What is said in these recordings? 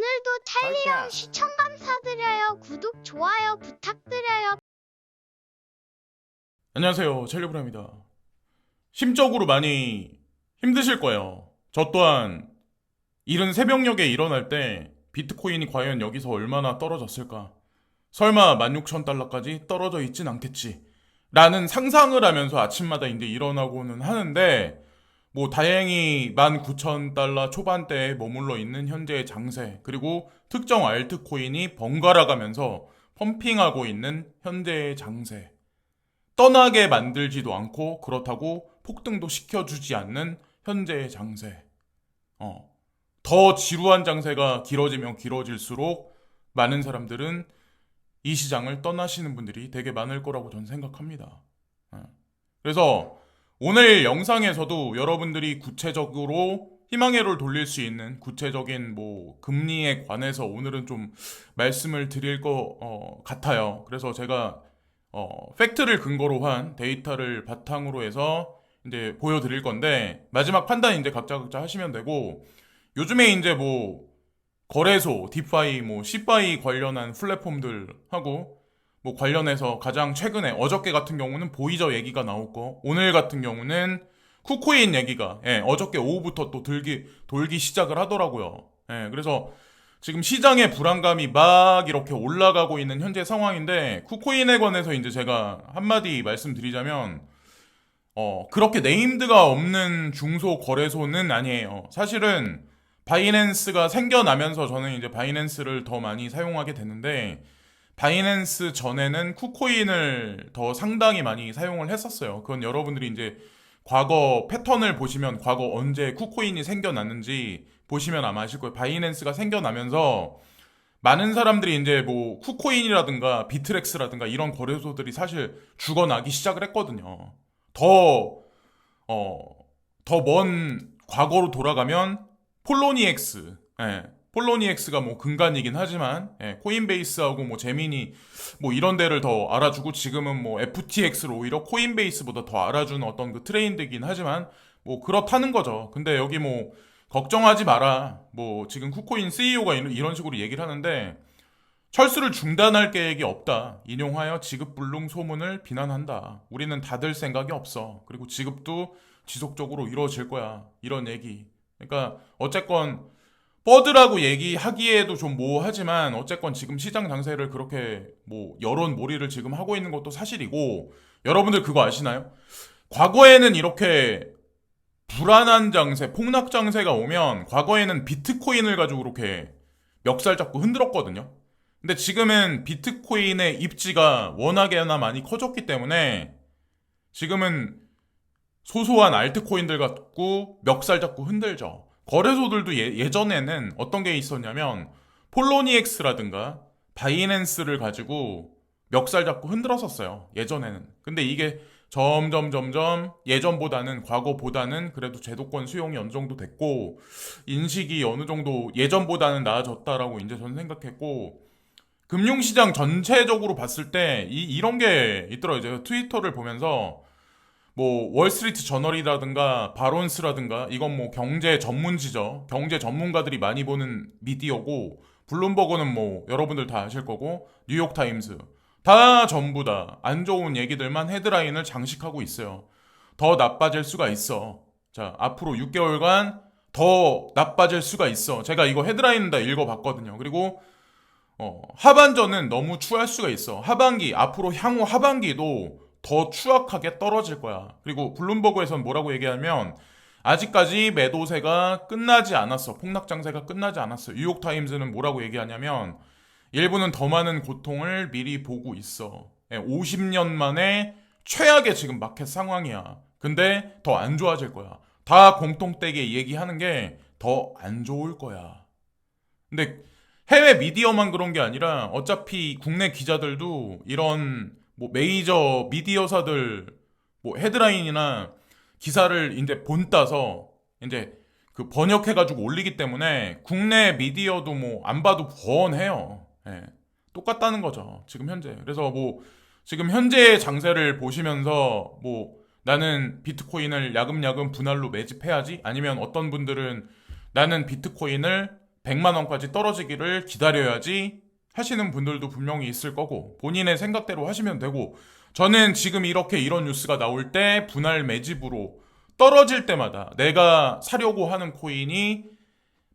오늘도 찰리형 시청 감사드려요. 구독, 좋아요 부탁드려요. 안녕하세요. 첼리브라입니다. 심적으로 많이 힘드실 거예요. 저 또한 이른 새벽녘에 일어날 때 비트코인이 과연 여기서 얼마나 떨어졌을까? 설마 16,000달러까지 떨어져 있진 않겠지. 라는 상상을 하면서 아침마다 이제 일어나고는 하는데, 뭐 다행히 19,000달러 초반대에 머물러 있는 현재의 장세, 그리고 특정 알트코인이 번갈아 가면서 펌핑하고 있는 현재의 장세. 떠나게 만들지도 않고 그렇다고 폭등도 시켜주지 않는 현재의 장세. 어. 더 지루한 장세가 길어지면 길어질수록 많은 사람들은 이 시장을 떠나시는 분들이 되게 많을 거라고 저는 생각합니다. 어. 그래서 오늘 영상에서도 여러분들이 구체적으로 희망회로를 돌릴 수 있는 구체적인 뭐 금리에 관해서 오늘은 좀 말씀을 드릴 것 어, 같아요. 그래서 제가 어, 팩트를 근거로 한 데이터를 바탕으로 해서 이제 보여드릴 건데 마지막 판단 이제 각자 각자 하시면 되고 요즘에 이제 뭐 거래소, 디파이, 뭐 시파이 관련한 플랫폼들 하고 뭐 관련해서 가장 최근에 어저께 같은 경우는 보이저 얘기가 나왔고 오늘 같은 경우는 쿠코인 얘기가 예, 어저께 오후부터 또 들기 돌기 시작을 하더라고요. 예, 그래서 지금 시장의 불안감이 막 이렇게 올라가고 있는 현재 상황인데 쿠코인에 관해서 이제 제가 한마디 말씀드리자면 어 그렇게 네임드가 없는 중소 거래소는 아니에요. 사실은 바이낸스가 생겨나면서 저는 이제 바이낸스를 더 많이 사용하게 됐는데 바이낸스 전에는 쿠코인을 더 상당히 많이 사용을 했었어요. 그건 여러분들이 이제 과거 패턴을 보시면 과거 언제 쿠코인이 생겨났는지 보시면 아마 아실 거예요. 바이낸스가 생겨나면서 많은 사람들이 이제 뭐 쿠코인이라든가 비트렉스라든가 이런 거래소들이 사실 죽어나기 시작을 했거든요. 더, 어, 더 먼 과거로 돌아가면 폴로니엑스, 예. 폴로니엑스가 뭐 근간이긴 하지만 예, 코인베이스하고 뭐 제미니 뭐 이런 데를 더 알아주고 지금은 뭐 FTX로 오히려 코인베이스보다 더 알아주는 어떤 그 트레인드긴 하지만 뭐 그렇다는 거죠. 근데 여기 뭐 걱정하지 마라. 뭐 지금 쿠코인 CEO가 이런 식으로 얘기를 하는데 철수를 중단할 계획이 없다. 인용하여 지급 불능 소문을 비난한다. 우리는 닫을 생각이 없어. 그리고 지급도 지속적으로 이루어질 거야. 이런 얘기. 그러니까 어쨌건 뻗으라고 얘기하기에도 좀 모호하지만 어쨌건 지금 시장 장세를 그렇게 뭐 여론 몰이를 지금 하고 있는 것도 사실이고 여러분들 그거 아시나요? 과거에는 이렇게 불안한 장세, 폭락 장세가 오면 과거에는 비트코인을 가지고 이렇게 멱살 잡고 흔들었거든요. 근데 지금은 비트코인의 입지가 워낙에나 많이 커졌기 때문에 지금은 소소한 알트코인들 갖고 멱살 잡고 흔들죠. 거래소들도 예, 전에는 어떤 게 있었냐면 폴로니엑스라든가 바이낸스를 가지고 멱살 잡고 흔들었었어요. 예전에는. 근데 이게 점점 점점 예전보다는 과거보다는 그래도 제도권 수용이 어느 정도 됐고 인식이 어느 정도 예전보다는 나아졌다라고 이제 저는 생각했고 금융시장 전체적으로 봤을 때 이, 이런 게 있더라고요. 제가 트위터를 보면서 뭐 월스트리트 저널이라든가 바론스라든가 이건 뭐 경제 전문지죠. 경제 전문가들이 많이 보는 미디어고 블룸버그는 뭐 여러분들 다 아실 거고 뉴욕 타임스 다 전부 다 안 좋은 얘기들만 헤드라인을 장식하고 있어요. 더 나빠질 수가 있어. 자, 앞으로 6개월간 더 나빠질 수가 있어. 제가 이거 헤드라인 다 읽어봤거든요. 그리고 어, 하반전은 너무 추할 수가 있어. 하반기, 앞으로 향후 하반기도 더 추악하게 떨어질 거야. 그리고 블룸버그에서는 뭐라고 얘기하면 아직까지 매도세가 끝나지 않았어. 폭락 장세가 끝나지 않았어. 뉴욕 타임즈는 뭐라고 얘기하냐면 일부는 더 많은 고통을 미리 보고 있어. 50년 만에 최악의 지금 마켓 상황이야. 근데 더 안 좋아질 거야. 다 공통되게 얘기하는 게 더 안 좋을 거야. 근데 해외 미디어만 그런 게 아니라 어차피 국내 기자들도 이런 뭐 메이저 미디어사들 뭐 헤드라인이나 기사를 이제 본 따서 이제 그 번역해가지고 올리기 때문에 국내 미디어도 뭐 안 봐도 뻔해요. 예. 똑같다는 거죠. 지금 현재. 그래서 뭐 지금 현재의 장세를 보시면서 뭐 나는 비트코인을 야금야금 분할로 매집해야지 아니면 어떤 분들은 나는 비트코인을 100만 원까지 떨어지기를 기다려야지 하시는 분들도 분명히 있을 거고 본인의 생각대로 하시면 되고 저는 지금 이렇게 이런 뉴스가 나올 때 분할 매집으로 떨어질 때마다 내가 사려고 하는 코인이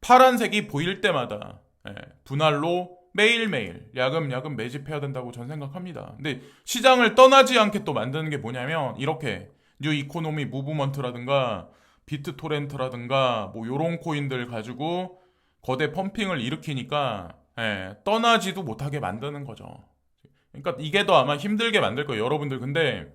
파란색이 보일 때마다 예, 분할로 매일매일 야금야금 매집해야 된다고 전 생각합니다. 근데 시장을 떠나지 않게 또 만드는 게 뭐냐면 이렇게 뉴 이코노미 무브먼트라든가 비트토렌트라든가 뭐 요런 코인들 가지고 거대 펌핑을 일으키니까 예, 떠나지도 못하게 만드는 거죠. 그러니까 이게 더 아마 힘들게 만들 거예요, 여러분들. 근데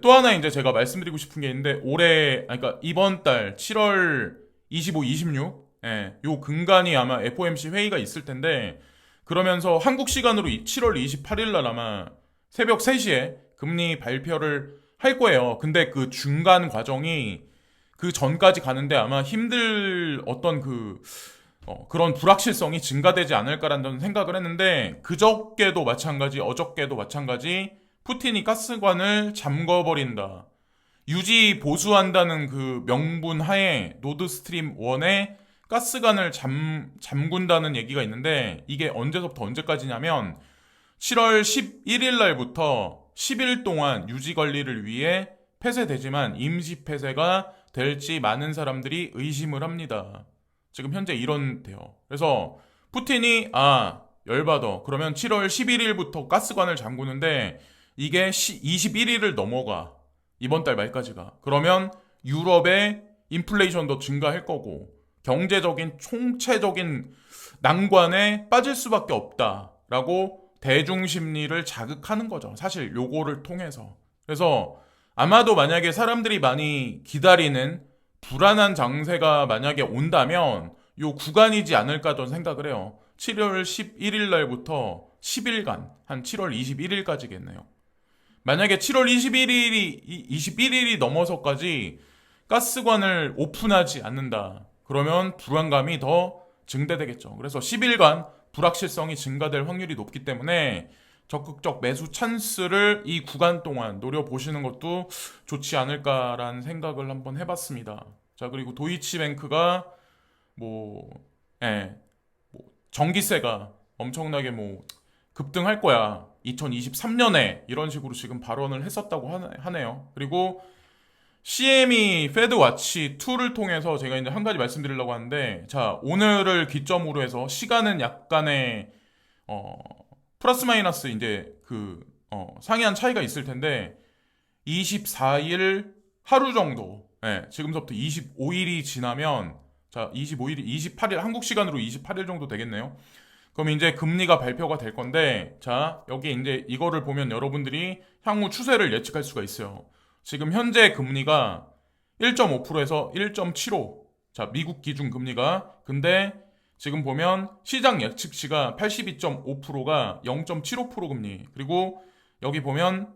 또 하나 이제 제가 말씀드리고 싶은 게 있는데 올해 아니, 그러니까 이번 달 7월 25, 26 예, 요 근간이 아마 FOMC 회의가 있을 텐데 그러면서 한국 시간으로 7월 28일 날 아마 새벽 3시에 금리 발표를 할 거예요. 근데 그 중간 과정이 그 전까지 가는데 아마 힘들 어떤 그 어, 그런 불확실성이 증가되지 않을까라는 생각을 했는데 그저께도 마찬가지 어저께도 마찬가지 푸틴이 가스관을 잠궈버린다. 유지 보수한다는 그 명분 하에 노드 스트림 1에 가스관을 잠, 잠군다는 얘기가 있는데 이게 언제서부터 언제까지냐면 7월 11일 날부터 10일 동안 유지 관리를 위해 폐쇄되지만 임시 폐쇄가 될지 많은 사람들이 의심을 합니다. 지금 현재 이런데요. 그래서 푸틴이 아 열받아. 그러면 7월 11일부터 가스관을 잠그는데 이게 21일을 넘어가. 이번 달 말까지가. 그러면 유럽의 인플레이션도 증가할 거고 경제적인 총체적인 난관에 빠질 수밖에 없다라고 대중 심리를 자극하는 거죠. 사실 요거를 통해서. 그래서 아마도 만약에 사람들이 많이 기다리는 불안한 장세가 만약에 온다면 요 구간이지 않을까 좀 생각을 해요. 7월 11일 날부터 10일간 한 7월 21일까지겠네요. 만약에 7월 21일이 21일이 넘어서까지 가스관을 오픈하지 않는다. 그러면 불안감이 더 증대되겠죠. 그래서 10일간 불확실성이 증가될 확률이 높기 때문에 적극적 매수 찬스를 이 구간 동안 노려보시는 것도 좋지 않을까라는 생각을 한번 해봤습니다. 자, 그리고 도이치뱅크가 뭐, 예, 뭐 전기세가 엄청나게 뭐 급등할 거야. 2023년에 이런 식으로 지금 발언을 했었다고 하네- 하네요. 그리고 CME 페드 와치 2를 통해서 제가 이제 한 가지 말씀드리려고 하는데, 자, 오늘을 기점으로 해서 시간은 약간의, 어, 플러스 마이너스 이제 그, 어, 상이한 차이가 있을 텐데, 24일 하루 정도, 예, 지금부터 25일이 지나면, 자, 25일이, 28일, 한국 시간으로 28일 정도 되겠네요. 그럼 이제 금리가 발표가 될 건데, 자, 여기 이제 이거를 보면 여러분들이 향후 추세를 예측할 수가 있어요. 지금 현재 금리가 1.5%에서 1.75. 자, 미국 기준 금리가. 근데 지금 보면 시장 예측치가 82.5%가 0.75% 금리. 그리고 여기 보면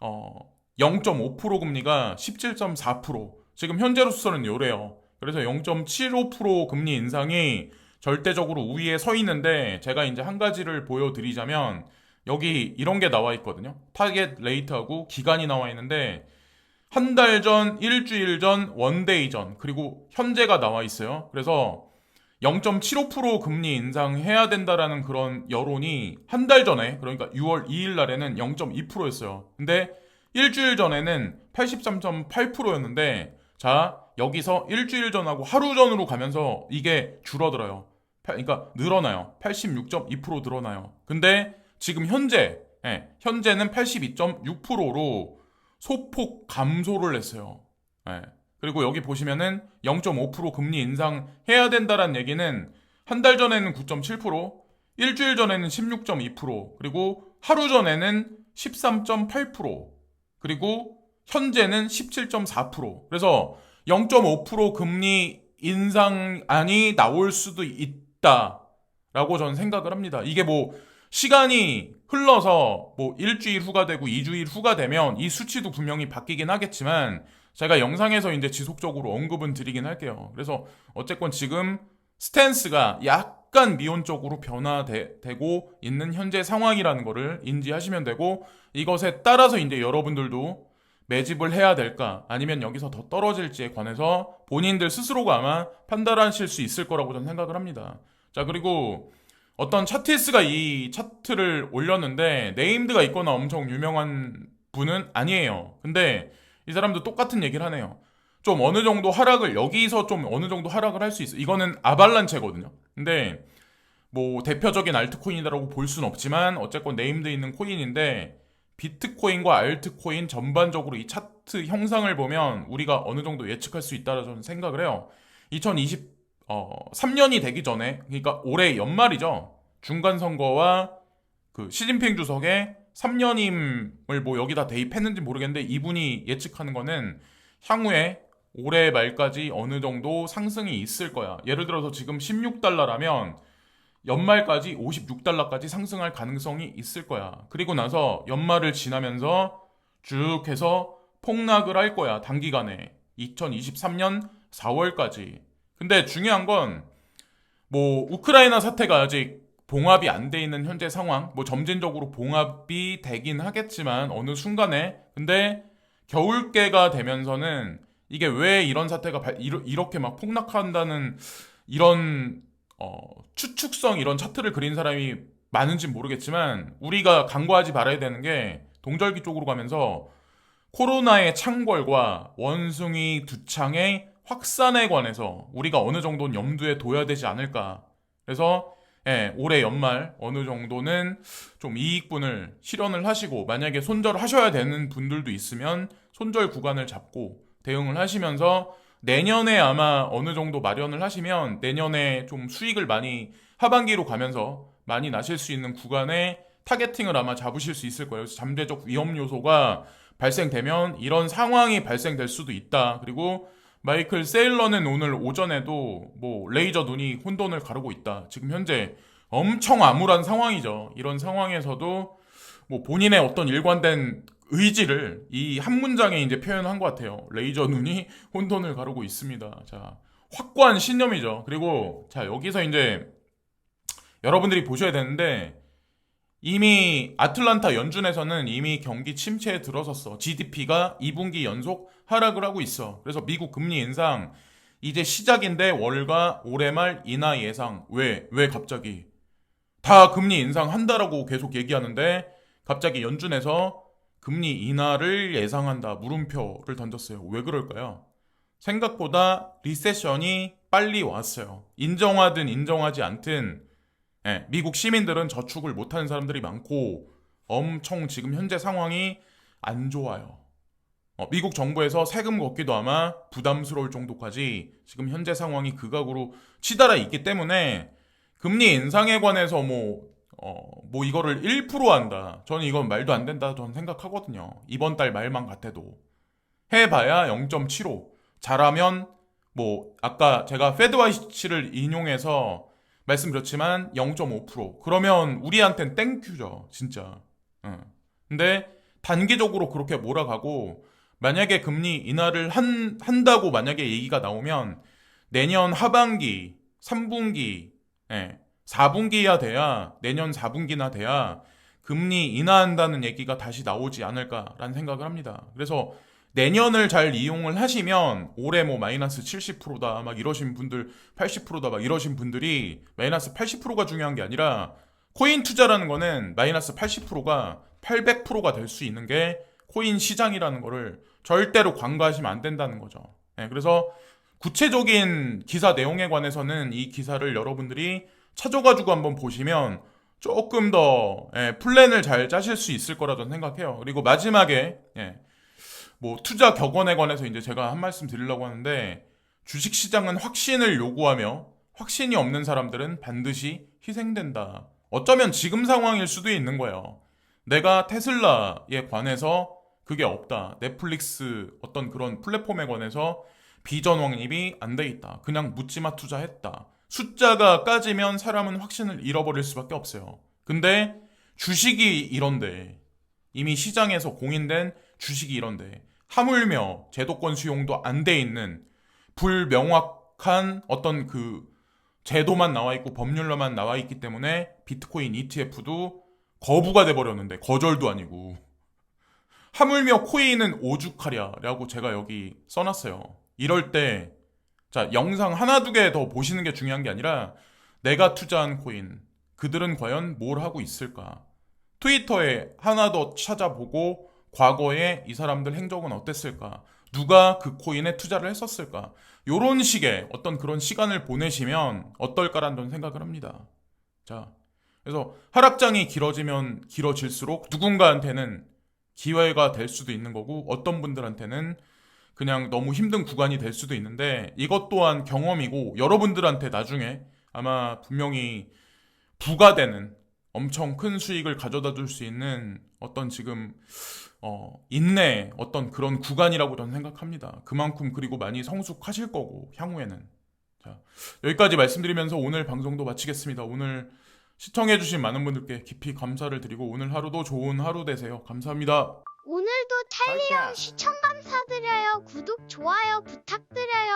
어 0.5% 금리가 17.4%. 지금 현재로서는 요래요. 그래서 0.75% 금리 인상이 절대적으로 우위에 서 있는데 제가 이제 한 가지를 보여드리자면 여기 이런 게 나와 있거든요. 타겟 레이트하고 기간이 나와 있는데 한 달 전, 일주일 전, 원데이 전, 그리고 현재가 나와 있어요. 그래서 0.75% 금리 인상해야 된다라는 그런 여론이 한 달 전에, 그러니까 6월 2일 날에는 0.2%였어요. 근데 일주일 전에는 83.8%였는데, 자, 여기서 일주일 전하고 하루 전으로 가면서 이게 줄어들어요. 팔- 그러니까 늘어나요. 86.2% 늘어나요. 근데 지금 현재, 예, 현재는 82.6%로 소폭 감소를 했어요. 예. 그리고 여기 보시면은 0.5% 금리 인상 해야 된다라는 얘기는 한 달 전에는 9.7%, 일주일 전에는 16.2%, 그리고 하루 전에는 13.8%, 그리고 현재는 17.4%. 그래서 0.5% 금리 인상안이 나올 수도 있다라고 저는 생각을 합니다. 이게 뭐 시간이 흘러서 뭐 일주일 후가 되고 2주일 후가 되면 이 수치도 분명히 바뀌긴 하겠지만 제가 영상에서 이제 지속적으로 언급은 드리긴 할게요. 그래서 어쨌건 지금 스탠스가 약간 미온적으로 변화되고 있는 현재 상황이라는 거를 인지하시면 되고 이것에 따라서 이제 여러분들도 매집을 해야 될까 아니면 여기서 더 떨어질지에 관해서 본인들 스스로가 아마 판단하실 수 있을 거라고 저는 생각을 합니다. 자, 그리고 어떤 차티스가 이 차트를 올렸는데 네임드가 있거나 엄청 유명한 분은 아니에요. 근데 이 사람도 똑같은 얘기를 하네요. 좀 어느 정도 하락을 여기서 좀 어느 정도 하락을 할 수 있어. 이거는 아발란체거든요. 근데 뭐 대표적인 알트코인이라고 볼 수는 없지만 어쨌건 네임드 있는 코인인데 비트코인과 알트코인 전반적으로 이 차트 형상을 보면 우리가 어느 정도 예측할 수 있다라 저는 생각을 해요. 2020 어, 3년이 되기 전에 그러니까 올해 연말이죠. 중간 선거와 그 시진핑 주석의 3년임을 뭐 여기다 대입했는지 모르겠는데 이분이 예측하는 거는 향후에 올해 말까지 어느 정도 상승이 있을 거야. 예를 들어서 지금 16달러라면 연말까지 56달러까지 상승할 가능성이 있을 거야. 그리고 나서 연말을 지나면서 쭉 해서 폭락을 할 거야. 단기간에. 2023년 4월까지. 근데 중요한 건 뭐 우크라이나 사태가 아직 봉합이 안 돼 있는 현재 상황, 뭐 점진적으로 봉합이 되긴 하겠지만 어느 순간에 근데 겨울께가 되면서는 이게 왜 이런 사태가 이렇게 막 폭락한다는 이런 어, 추측성 이런 차트를 그린 사람이 많은지 모르겠지만 우리가 간과하지 말아야 되는 게 동절기 쪽으로 가면서 코로나의 창궐과 원숭이 두창의 확산에 관해서 우리가 어느 정도는 염두에 둬야 되지 않을까. 그래서 예, 올해 연말 어느 정도는 좀 이익분을 실현을 하시고 만약에 손절하셔야 되는 분들도 있으면 손절 구간을 잡고 대응을 하시면서 내년에 아마 어느 정도 마련을 하시면 내년에 좀 수익을 많이 하반기로 가면서 많이 나실 수 있는 구간에 타겟팅을 아마 잡으실 수 있을 거예요. 잠재적 위험 요소가 발생되면 이런 상황이 발생될 수도 있다. 그리고 마이클 세일러는 오늘 오전에도 뭐 레이저 눈이 혼돈을 가르고 있다. 지금 현재 엄청 암울한 상황이죠. 이런 상황에서도 뭐 본인의 어떤 일관된 의지를 이 한 문장에 이제 표현한 것 같아요. 레이저 눈이 혼돈을 가르고 있습니다. 자, 확고한 신념이죠. 그리고 자, 여기서 이제 여러분들이 보셔야 되는데 이미 아틀란타 연준에서는 이미 경기 침체에 들어섰어. GDP가 2분기 연속 하락을 하고 있어. 그래서 미국 금리 인상 이제 시작인데 월가 올해 말 인하 예상. 왜? 왜 갑자기? 다 금리 인상한다라고 계속 얘기하는데 갑자기 연준에서 금리 인하를 예상한다. 물음표를 던졌어요. 왜 그럴까요? 생각보다 리세션이 빨리 왔어요. 인정하든 인정하지 않든 예, 미국 시민들은 저축을 못하는 사람들이 많고 엄청 지금 현재 상황이 안 좋아요. 어, 미국 정부에서 세금 걷기도 아마 부담스러울 정도까지 지금 현재 상황이 극악으로 치달아 있기 때문에 금리 인상에 관해서 뭐, 어, 뭐 이거를 1% 한다. 저는 이건 말도 안 된다. 저는 생각하거든요. 이번 달 말만 같아도. 해봐야 0.75. 잘하면 뭐 아까 제가 페드와이치를 인용해서 말씀드렸지만 0.5% 그러면 우리한텐 땡큐죠 진짜. 응. 근데 단기적으로 그렇게 몰아가고 만약에 금리 인하를 한, 한다고 만약에 얘기가 나오면 내년 하반기 3분기 예, 4분기야 돼야 내년 4분기나 돼야 금리 인하한다는 얘기가 다시 나오지 않을까라는 생각을 합니다. 그래서 내년을 잘 이용을 하시면 올해 뭐 마이너스 70%다 막 이러신 분들 80%다 막 이러신 분들이 마이너스 80%가 중요한 게 아니라 코인 투자라는 거는 마이너스 80%가 800%가 될 수 있는 게 코인 시장이라는 거를 절대로 관과하시면 안 된다는 거죠. 네, 그래서 구체적인 기사 내용에 관해서는 이 기사를 여러분들이 찾아가지고 한번 보시면 조금 더 예, 플랜을 잘 짜실 수 있을 거라 저는 생각해요. 그리고 마지막에 예, 뭐 투자 격언에 관해서 이제 제가 한 말씀 드리려고 하는데 주식 시장은 확신을 요구하며 확신이 없는 사람들은 반드시 희생된다. 어쩌면 지금 상황일 수도 있는 거예요. 내가 테슬라에 관해서 그게 없다. 넷플릭스 어떤 그런 플랫폼에 관해서 비전 확립이 안 돼 있다. 그냥 묻지마 투자했다. 숫자가 까지면 사람은 확신을 잃어버릴 수밖에 없어요. 근데 주식이 이런데 이미 시장에서 공인된 주식이 이런데 하물며 제도권 수용도 안 돼 있는 불명확한 어떤 그 제도만 나와 있고 법률로만 나와 있기 때문에 비트코인 ETF도 거부가 돼 버렸는데 거절도 아니고 하물며 코인은 오죽하랴라고 제가 여기 써놨어요. 이럴 때 자, 영상 하나 두 개 더 보시는 게 중요한 게 아니라 내가 투자한 코인, 그들은 과연 뭘 하고 있을까? 트위터에 하나 더 찾아보고 과거에 이 사람들 행적은 어땠을까? 누가 그 코인에 투자를 했었을까? 요런 식의 어떤 그런 시간을 보내시면 어떨까라는 생각을 합니다. 자, 그래서 하락장이 길어지면 길어질수록 누군가한테는 기회가 될 수도 있는 거고 어떤 분들한테는 그냥 너무 힘든 구간이 될 수도 있는데 이것 또한 경험이고 여러분들한테 나중에 아마 분명히 부가 되는 엄청 큰 수익을 가져다 줄 수 있는 어떤 지금 어, 인내 어떤 그런 구간이라고 저는 생각합니다. 그만큼 그리고 많이 성숙하실 거고 향후에는 자 여기까지 말씀드리면서 오늘 방송도 마치겠습니다. 오늘 시청해주신 많은 분들께 깊이 감사를 드리고 오늘 하루도 좋은 하루 되세요. 감사합니다. 오늘도 텔리온 시청 감사드려요. 구독, 좋아요 부탁드려요.